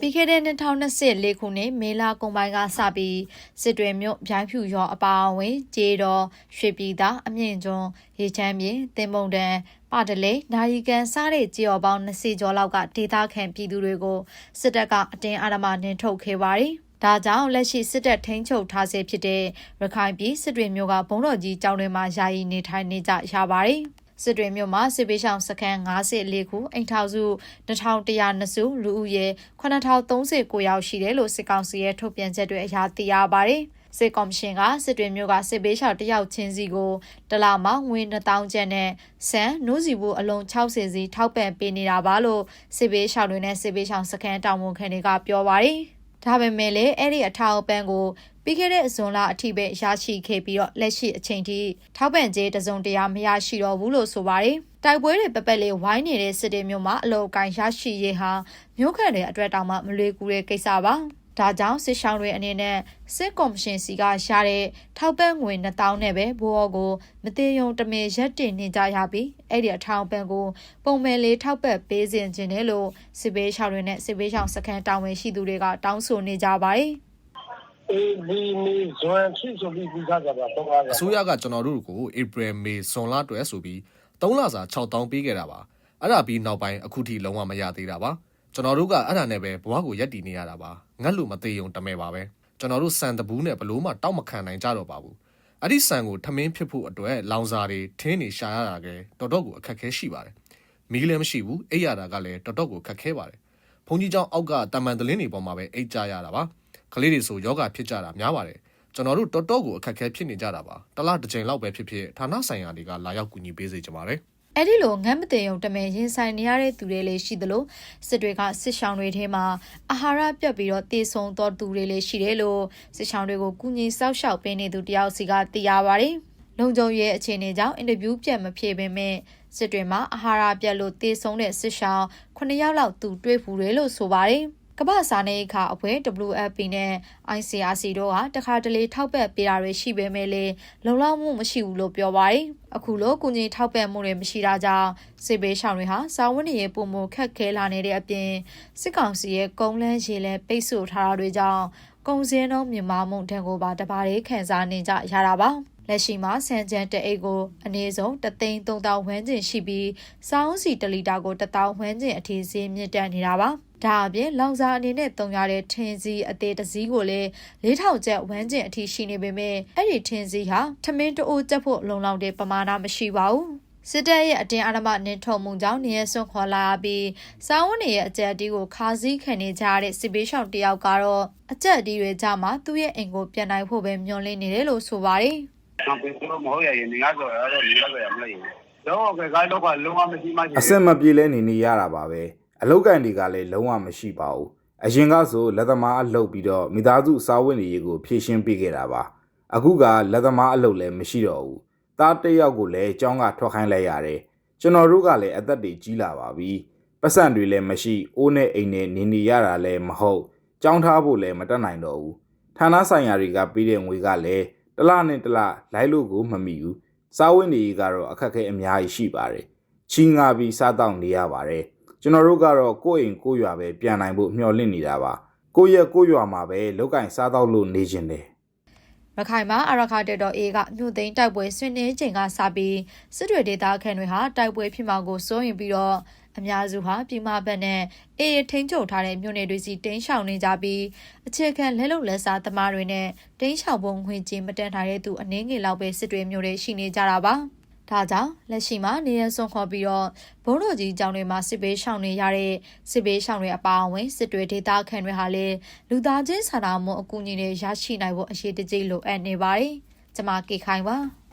ပြီးခဲ့တဲ့2024ခုနှစ်မေလကုန်ပိုင်းကစပြီးစစ်တွေမြို့ဗျိုင်းဖြူရောအပါအဝင်ကျေးတော်ရွှေပြည်သာအမြင့်ကျွန်းရေချမ်းမြေတင်မုံတန်ပါတလေနိုင်ကန်စားတဲ့ကြေော်ပေါင်း20ကျော်လောက်ကဒေသခံပြည်သူတွေကိုစစ်တပ်ကအတင်းအဓမ္မနှင်ထုတ်ခဲ့ပါတယ်။ဒါကြောင့်လက်ရှိစစ်တပ်ထိန်းချုပ်ထားဆဲဖြစ်တဲ့ရခိုင်ပြည်စစ်တွေမြို့ကဘုံတော်ကြီးကျောင်းတွေမှာယာယီနေထိုင်နေကြရပါတယ်။ စစ်တွေမြို့မှာစစ်ပေးဆောင်စခန်း54ခုအိမ်ထောင်စု2100စုလူဦးရေ9039ယောက်ရှိတယ်လို့စစ်ကောင်စီရဲ့ထုတ်ပြန်ချက်တွေအရသိရပါတယ်။စစ်ကော်မရှင်ကစစ်တွေမျိုးကစစ်ပေးရှောက်တယောက်ချင်းစီကိုတလမှာငွေ1000ကျပ်နဲ့ဆန်နိုးစီဘူးအလုံး60စီထောက်ပံ့ပေးနေတာပါလို့စစ်ပေးရှောက်တွေနဲ့စစ်ပေးရှောက်စခန်းတောင်ဝန်ခံတွေကပြောပါတယ်။ ဒါပေမဲ့လည်းအဲ့ဒီအထောက်အပံ့ကိုပြီးခဲ့တဲ့အစွန်လအထိပဲရရှိခဲ့ပြီးတော့လက်ရှိအချိန်ထိထောက်ပံ့ကြေးတစုံတရာမရရှိတော့ဘူးလို့ဆိုပါတယ်။တိုက်ပွဲတွေပပက်လေးဝိုင်းနေတဲ့စစ်တေမျိုးမှာအလောကိုင်းရရှိရေးဟာမြို့ခံတွေအတွက်တောင်မှမလွေကူတဲ့ကိစ္စပါ။ ဒါကြောင့်စစ်ဆောင်တွေအနေနဲ့စစ်ကော်မရှင်စီကရှာတဲ့ထောက်ပံ့ငွေ2000နဲ့ပဲဘိုးအောကိုမသေးယုံတမေရက်တင်နေကြရပြီးအဲ့ဒီအထောင်ပံ့ကိုပုံမှန်လေးထောက်ပံ့ပေးစဉ်ခြင်းတယ်လို့စစ်ဘေးရှောင်တွေနဲ့စစ်ဘေးရှောင်စခန်းတာဝန်ရှိသူတွေကတောင်းဆိုနေကြပါတယ်။အေးဒီနေဇွန်ဖြစ်ဆိုပြီးပြီးသားကြတာတော့အားရအစိုးရကကျွန်တော်တို့ကို April May ဇွန်လအတွက်ဆိုပြီး3လစာ6000ပေးခဲ့တာပါအဲ့ဒါပြီးနောက်ပိုင်းအခုထိလုံးဝမရသေးတာပါ ကျွန်တော်တို့ကအဲ့ဒါနဲ့ပဲဘဝကိုရက်တည်နေရတာပါငတ်လို့မသေးုံတမဲပါပဲကျွန်တော်တို့စံတဘူးနဲ့ဘလို့မှတောက်မခံနိုင်ကြတော့ပါဘူးအဲ့ဒီစံကိုထမင်းဖြစ်ဖို့အတွက်လောင်စာတွေထင်းနေရှာရတာကတော်တော်ကိုအခက်ခဲရှိပါတယ်မီးလည်းမရှိဘူးအိပ်ရတာကလည်းတော်တော်ကိုခက်ခဲပါတယ်ဘုန်းကြီးကျောင်းအောက်ကတမန်တလင်းတွေပေါ်မှာပဲအိတ်ကြရတာပါကလေးတွေဆိုယောဂဖြစ်ကြတာများပါတယ်ကျွန်တော်တို့တော်တော်ကိုအခက်ခဲဖြစ်နေကြတာပါတလားတစ်ချိန်လောက်ပဲဖြစ်ဖြစ်ဌာနဆိုင်ရာတွေကလာရောက်ကူညီပေးစေချင်ပါတယ် အဲ့ဒီလိုငတ်မတင်ုံတမဲရင်ဆိုင်နေရတဲ့သူတွေလည်းရှိသလိုစစ်တွေကစစ်ဆောင်တွေထဲမှာအာဟာရပြတ်ပြီးတော့တေဆုံတော်သူတွေလည်းရှိတယ်လို့စစ်ဆောင်တွေကိုကုညီစောက်ရှောက်ပေးနေသူတယောက်စီကသိရပါတယ်။လုံခြုံရေးအခြေအနေကြောင့်အင်တာဗျူးပြတ်မဖြေပေမဲ့စစ်တွေမှာအာဟာရပြတ်လို့တေဆုံတဲ့စစ်ဆောင်9ယောက်လောက်သူတွေ့ဖူးတယ်လို့ဆိုပါတယ်။ ကမ္ဘာစာနေအခါအဖွဲ့ WFP နဲ့ ICRC တို့ကတခါတလေထောက်ပံ့ပေးတာတွေရှိပေမဲ့လည်းလုံလောက်မှုမရှိဘူးလို့ပြောပါတယ်။အခုလိုကုညီထောက်ပံ့မှုတွေမရှိတာကြောင့်စစ်ဘေးရှောင်တွေဟာစာဝတ်နေရေးပုံမခက်ခဲလာနေတဲ့အပြင်စစ်ကောင်စီရဲ့ကုန်းလန်းရေလဲပိတ်ဆို့ထားတာတွေကြောင့်ကုန်စည်နှုန်းမြင့်မားမှုတန်ကိုပါတပါးလေးခံစားနေကြရတာပါ။လက်ရှိမှာဆန်ချန်တအိတ်ကိုအနည်းဆုံး3သိန်း3000ဝန်းကျင်ရှိပြီးစောင်းစီ1လီတာကို1000ဝန်းကျင်အထိဈေးမြင့်တက်နေတာပါ။ ဒါအပြင်လောင်စာအနေနဲ့တုံရတဲ့ထင်းစီအသေးတစည်းကိုလည်း4000ကျပ်ဝန်းကျင်အထိရှိနေပေမဲ့အဲ့ဒီထင်းစီဟာထမင်းတိုးကျပ်ဖို့လုံလောက်တဲ့ပမာဏမရှိပါဘူး။စစ်တပ်ရဲ့အတင်းအဓမ္မနှင်ထုတ်မှုကြောင့်နေရစွန့်ခွာလာပြီးစာဝန်တွေရဲ့အကြက်အတီးကိုခါစည်းခံနေကြရတဲ့စစ်ဘေးရှောင်တယောက်ကတော့အကြက်အတီးတွေကြမှာသူ့ရဲ့အိမ်ကိုပြန်နိုင်ဖို့ပဲမျှော်လင့်နေတယ်လို့ဆိုပါတယ်နောက်ပြီးတော့မဟုတ်ရရင်နေရဆိုရတော့နေရဆိုရမလို့ရင်တော့ကဲကားတော့ကလုံးဝမရှိမှရှိအဆက်မပြေလဲနေနေရတာပါပဲ အလောက်ကန်တွေကလည်းလုံးဝမရှိပါဘူးအရင်ကဆိုလက်သမားအလုပ်ပြီးတော့မိသားစုစားဝတ်နေရေးကိုဖြည့်ရှင်းပေးခဲ့တာပါအခုကလက်သမားအလုပ်လည်းမရှိတော့ဘူးသားတစ်ယောက်ကိုလည်းအကြောင်းကထွက်ခိုင်းလိုက်ရတယ်ကျွန်တော်တို့ကလည်းအသက်တွေကြီးလာပါပြီပတ်စံတွေလည်းမရှိအိုးနဲ့အိမ်နဲ့နေနေရတာလည်းမဟုတ်ကြောင်းထားဖို့လည်းမတတ်နိုင်တော့ဘူးဌာနဆိုင်ရာတွေကပေးတဲ့ငွေကလည်းတစ်လနဲ့တစ်လလိုက်လို့ကိုမမီဘူးစားဝတ်နေရေးကတော့အခက်အခဲအများကြီးရှိပါတယ်ချီးငါပြီးစားတောက်နေရပါတယ် ကျွန်တော်တို့ကတော့ကိုယ့်အိမ်ကိုယ့်ရွာပဲပြန်နိုင်ဖို့မျှော်လင့်နေတာပါကိုယ့်ရဲ့ကိုယ့်ရွာမှာပဲလောက်ကင်စားတောက်လို့နေခြင်းတယ်ရခိုင်မှာအရခါတက်တော် A ကမြို့သိမ်းတိုက်ပွဲဆွေးနွေးချိန်ကစပြီးစစ်တွေဒေသခံတွေဟာတိုက်ပွဲဖြစ်မှာကိုစိုးရင်ပြီးတော့အများစုဟာပြည်မဘက်နဲ့အေးထိန်းချုပ်ထားတဲ့မြို့နယ်တွေစီတင်းရှောင်နေကြပြီးအခြေခံလဲလုံလက်စားသမားတွေနဲ့တင်းရှောင်ပုံငွေကြေးမတန်ထားတဲ့သူအနည်းငယ်လောက်ပဲစစ်တွေမြို့တွေရှိနေကြတာပါ ဒါကြောင့်လက်ရှိမှာနေရစွန်ခေါ်ပြီးတော့ဘုံတော်ကြီးကျောင်းတွေမှာစစ်ပေးရှောင်နေရတဲ့စစ်ပေးရှောင်တွေအပါအဝင်စစ်တွေဒေသခံတွေဟာလည်းလူသားချင်းစာနာမှုအကူအညီတွေရရှိနိုင်ဖို့အရေးတကြီးလိုအပ်နေပါတယ်။ကျမကေခိုင်ပါ။